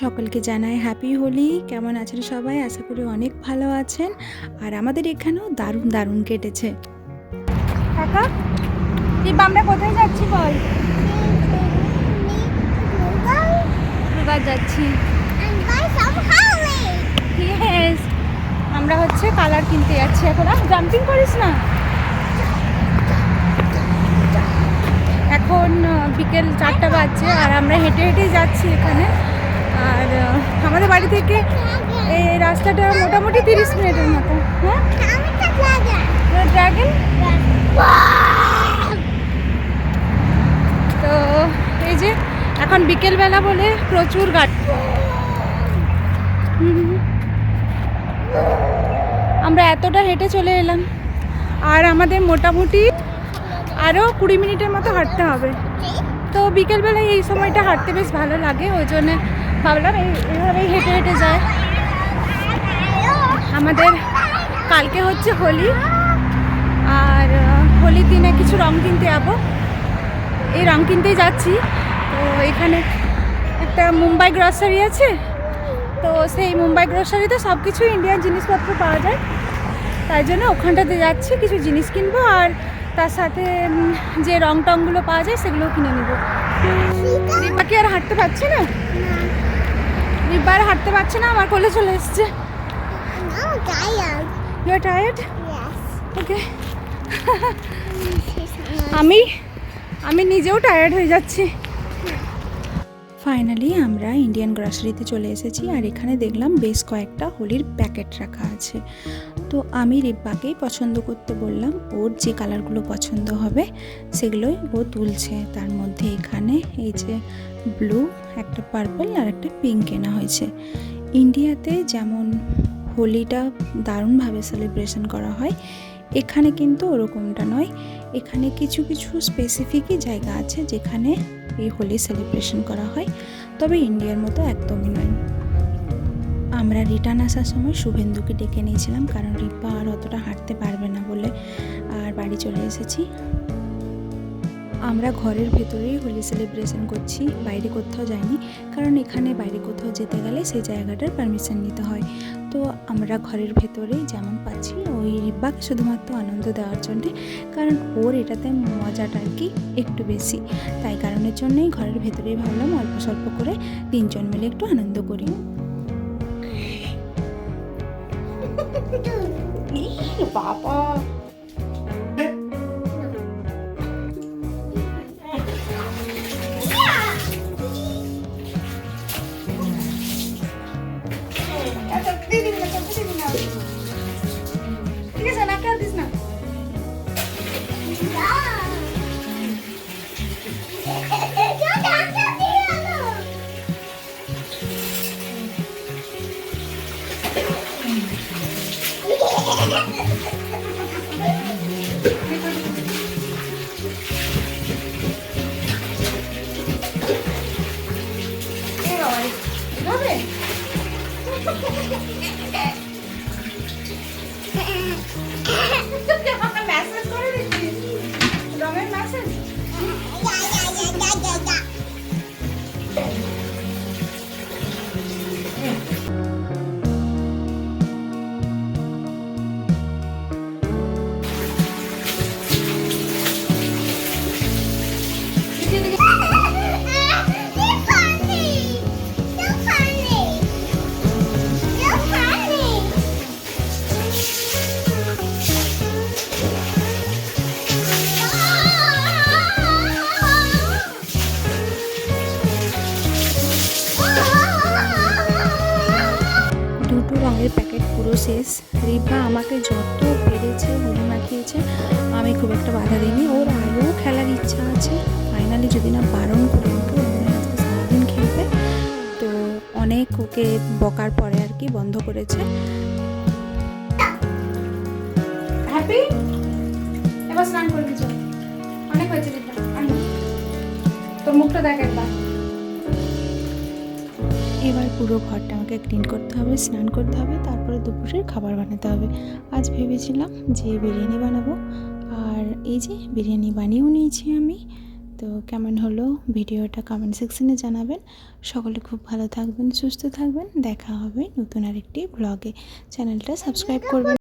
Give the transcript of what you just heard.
সকলকে জানাই হ্যাপি হোলি কেমন আছেন সবাই? আশা করি অনেক ভালো আছেন। আর আমাদের এখানেও দারুণ দারুণ কেটেছে। আমরা কোথায় যাচ্ছি বল? যাচ্ছি। আমরা হচ্ছে কালার কিনতে যাচ্ছি এখন। আর জাম্পিং করিস না? এখন বিকেল চারটা বাজছে আর আমরা হেঁটে হেঁটেই যাচ্ছি এখানে। আর আমাদের বাড়ি থেকে এই রাস্তাটা মোটামুটি তিরিশ মিনিটের মতো হ্যাঁ? তো এই যে এখন বিকেলবেলা বলে প্রচুর গাড়ি। আমরা এতটা হেঁটে চলে এলাম, আর আমাদের মোটামুটি আরও কুড়ি মিনিটের মতো হাঁটতে হবে। তো বিকেলবেলায় এই সময়টা হাঁটতে বেশ ভালো লাগে, ওই জন্য ভাবলাম এই এইভাবেই হেঁটে হেঁটে যায় আমাদের কালকে হচ্ছে হোলি। আর হোলির দিনে কিছু রং কিনতে যাব। এই রং কিনতেই যাচ্ছি। তো এখানে একটা মুম্বাই গ্রসারি আছে। তো সেই মুম্বাই গ্রসারিতে সব কিছু ইন্ডিয়ান জিনিসপত্র পাওয়া যায়। তাই জন্য ওখানটাতে যাচ্ছি কিছু জিনিস কিনবো। আর তার সাথে যে রং টংগুলো পাওয়া যায় সেগুলোও কিনে নেব। রিম্বা কি আর হাঁটতে পারছে না। আর হাঁটতে পারছে না আমার কোলে চলে এসছে। ইউ টায়ার্ড ওকে আমি আমি নিজেও টায়ার্ড হয়ে যাচ্ছি। ফাইনালি আমরা ইন্ডিয়ান গ্রসারিতে চলে এসেছি আর এখানে দেখলাম বেশ কয়েকটা হোলির প্যাকেট রাখা আছে। তো আমি রিব্বাকেই পছন্দ করতে বললাম, ওর যে কালারগুলো পছন্দ হবে সেগুলোই ও তুলছে। তার মধ্যে এখানে এই যে ব্লু, একটা পার্পল আর একটা পিঙ্ক কেনা হয়েছে। ইন্ডিয়াতে যেমন হোলিটা দারুণভাবে সেলিব্রেশন করা হয় এখানে কিন্তু ওরকমটা নয়। এখানে কিছু কিছু স্পেসিফিকই জায়গা আছে যেখানে এই হোলি সেলিব্রেশন করা হয়। তবে ইন্ডিয়ার মতো একদমই নয়। আমরা রিটার্ন আসার সময় শুভেন্দুকে ডেকে নিয়েছিলাম কারণ রিপা আর অতটা হাঁটতে পারবে না বলে আর বাড়ি চলে এসেছি। আমরা ঘরের ভেতরেই হোলি সেলিব্রেশন করছি, বাইরে কোথাও যাইনি। কারণ এখানে বাইরে কোথাও যেতে গেলে সেই জায়গাটার পারমিশন নিতে হয়। তো আমরা ঘরের ভেতরেই যেমন পাচ্ছি, ওই রিব্বাকে শুধুমাত্র আনন্দ দেওয়ার জন্যে, কারণ ওর এটাতে মজাটা আর কি একটু বেশি। তাই কারণের জন্যই ঘরের ভেতরেই ভাবলাম অল্প স্বল্প করে তিনজন মিলে একটু আনন্দ করি। বাবা! এই বাবা রে, এভাবে? রঙের প্যাকেট পুরো শেষ। রিভা আমাকে যত পেরেছে হোলি মাখিয়েছে, আমি খুব একটা বাধা দিইনি। ওর আরও খেলার ইচ্ছা আছে। ফাইনালি যদি না বারণ করে ওকে আজকে সারাদিন খেলবে। তো অনেক ওকে বকার পরে আর কি বন্ধ করেছে। স্নান চল। অনেক হয়েছে তোর মুখটা দেখ একবার। এবার পুরো ঘরটা আমাকে ক্লিন করতে হবে, স্নান করতে হবে, তারপরে দুপুরের খাবার বানাতে হবে। আজ ভেবেছিলাম যে বিরিয়ানি বানাবো, আর এই যে বিরিয়ানি বানিয়েও নিয়েছি আমি। তো কেমন হলো ভিডিওটা কমেন্ট সেকশনে জানাবেন। সকলে খুব ভালো থাকবেন, সুস্থ থাকবেন। দেখা হবে নতুন আরেকটি ব্লগে চ্যানেলটা সাবস্ক্রাইব করবেন।